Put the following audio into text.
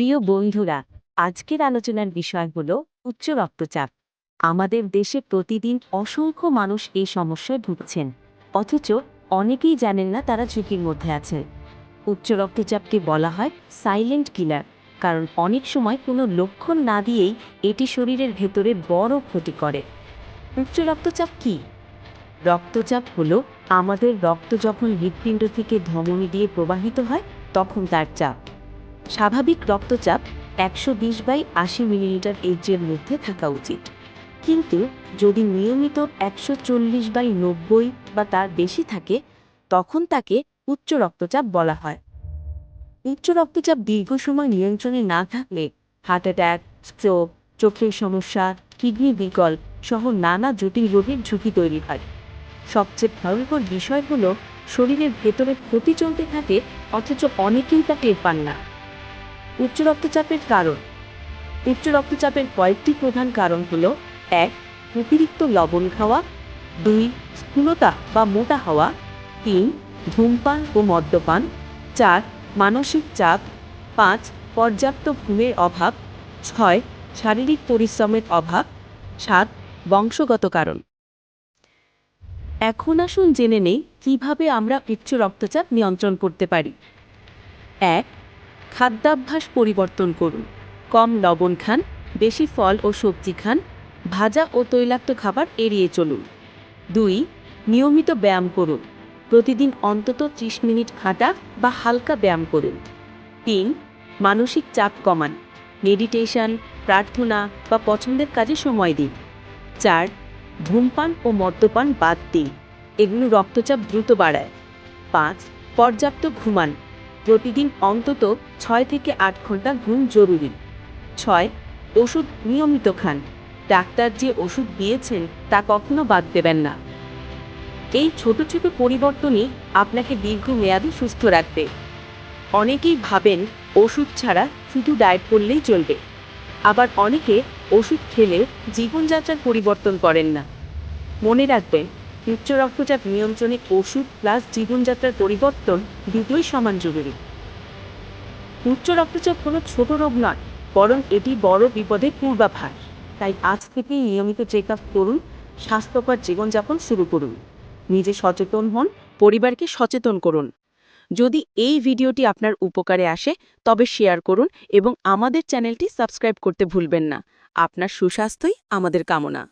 প্রিয় বন্ধুরা, আজকের আলোচনার বিষয় হল উচ্চ রক্তচাপ। আমাদের দেশে প্রতিদিন অসংখ্য মানুষ এই সমস্যায় ভুগছেন। অথচ অনেকেই জানেন না তারা ঝুঁকির মধ্যে আছে। উচ্চ রক্তচাপকে বলা হয় সাইলেন্ট কিলার কারণ অনেক সময় কোনো লক্ষণ না দিয়েই এটি শরীরের ভেতরে বড় ক্ষতি করে। উচ্চ রক্তচাপ কি? রক্তচাপ হলো আমাদের রক্ত যখন হৃৎপিণ্ড থেকে ধমনী দিয়ে প্রবাহিত হয়, তখন তার চাপ। স্বাভাবিক রক্তচাপ একশো বিশ বাই আশি মিলিলিটার এইচের মধ্যে থাকা উচিত। কিন্তু যদি নিয়মিত একশো চল্লিশ বাই নব্বই বা তার বেশি থাকে, তখন তাকে উচ্চ রক্তচাপ বলা হয়। উচ্চ রক্তচাপ দীর্ঘ সময় নিয়ন্ত্রণে না থাকলে হার্ট অ্যাটাক, স্ট্রোক, চোখের সমস্যা কিডনি বিকল সহ নানা জটিল রোগের ঝুঁকি তৈরি হয়। সবচেয়ে ভয়ঙ্কর বিষয় হলো, শরীরের ভেতরে ক্ষতি চলতে থাকে, অথচ অনেকেই তা টের পান না। উচ্চ রক্তচাপের কারণ। উচ্চ রক্তচাপের কয়েকটি প্রধান কারণ হল, এক, অতিরিক্ত লবণ খাওয়া, দুই স্থূলতা বা মোটা হওয়া, তিন, ধূমপান ও মদ্যপান, চার, মানসিক চাপ, পাঁচ, পর্যাপ্ত ঘুমের অভাব, ছয়, শারীরিক পরিশ্রমের অভাব, সাত, বংশগত কারণ। এখন আসুন জেনে নেই কীভাবে আমরা উচ্চ রক্তচাপ নিয়ন্ত্রণ করতে পারি। এক খাদ্যাভ্যাস পরিবর্তন করুন। কম লবণ খান, বেশি ফল ও সবজি খান, ভাজা ও তৈলাক্ত খাবার এড়িয়ে চলুন। দুই, নিয়মিত ব্যায়াম করুন। প্রতিদিন অন্তত ত্রিশ মিনিট হাঁটা বা হালকা ব্যায়াম করুন। তিন, মানসিক চাপ কমান। মেডিটেশন, প্রার্থনা বা পছন্দের কাজে সময় দিন। চার, ধূমপান ও মদ্যপান বাদ দিন। এগুলো রক্তচাপ দ্রুত বাড়ায়। পাঁচ, পর্যাপ্ত ঘুমান। প্রতিদিন অন্তত ছয় থেকে আট ঘণ্টা ঘুম জরুরি। ছয়, ওষুধ নিয়মিত খান। ডাক্তার যে ওষুধ দিয়েছেন তা কখনো বাদ দেবেন না। এই ছোট ছোট পরিবর্তনই আপনাকে দীর্ঘমেয়াদী সুস্থ রাখবে। অনেকেই ভাবেন ওষুধ ছাড়া শুধু ডায়েট করলেই চলবে। আবার অনেকে ওষুধ খেলে জীবনযাত্রার পরিবর্তন করেন না। মনে রাখবেন উচ্চ রক্তচাপ নিয়ন্ত্রণে ওষুধ প্লাস জীবনযাত্রার পরিবর্তন দুটোই সমান জরুরি। উচ্চ রক্তচাপ কোনো ছোট রোগ নয়, বরং এটি বড় বিপদের পূর্বাভাস। তাই আজ থেকেই নিয়মিত চেক আপ করুন, স্বাস্থ্যকর জীবনযাপন শুরু করুন। নিজে সচেতন হন, পরিবারকে সচেতন করুন। যদি এই ভিডিওটি আপনার উপকারে আসে, তবে শেয়ার করুন এবং আমাদের চ্যানেলটি সাবস্ক্রাইব করতে ভুলবেন না। আপনার সুস্বাস্থ্যই আমাদের কামনা।